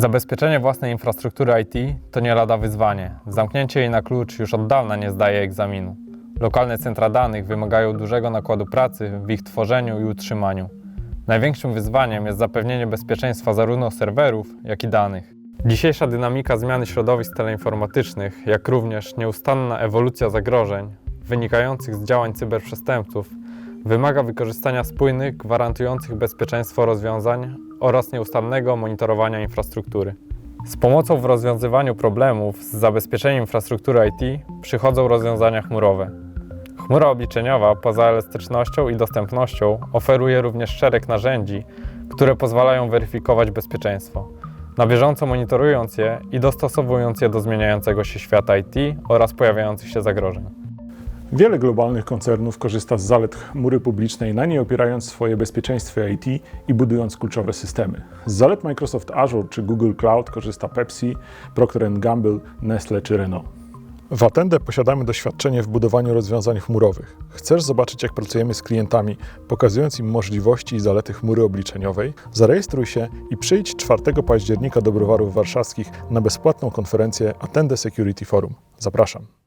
Zabezpieczenie własnej infrastruktury IT to nie lada wyzwanie. Zamknięcie jej na klucz już od dawna nie zdaje egzaminu. Lokalne centra danych wymagają dużego nakładu pracy w ich tworzeniu i utrzymaniu. Największym wyzwaniem jest zapewnienie bezpieczeństwa zarówno serwerów, jak i danych. Dzisiejsza dynamika zmiany środowisk teleinformatycznych, jak również nieustanna ewolucja zagrożeń wynikających z działań cyberprzestępców wymaga wykorzystania spójnych, gwarantujących bezpieczeństwo rozwiązań oraz nieustannego monitorowania infrastruktury. Z pomocą w rozwiązywaniu problemów z zabezpieczeniem infrastruktury IT przychodzą rozwiązania chmurowe. Chmura obliczeniowa poza elastycznością i dostępnością oferuje również szereg narzędzi, które pozwalają weryfikować bezpieczeństwo, na bieżąco monitorując je i dostosowując je do zmieniającego się świata IT oraz pojawiających się zagrożeń. Wiele globalnych koncernów korzysta z zalet chmury publicznej, na niej opierając swoje bezpieczeństwo IT i budując kluczowe systemy. Z zalet Microsoft Azure czy Google Cloud korzysta Pepsi, Procter Gamble, Nestle czy Renault. W Attende posiadamy doświadczenie w budowaniu rozwiązań chmurowych. Chcesz zobaczyć, jak pracujemy z klientami, pokazując im możliwości i zalety chmury obliczeniowej? Zarejestruj się i przyjdź 4 października do Browarów Warszawskich na bezpłatną konferencję Attende Security Forum. Zapraszam.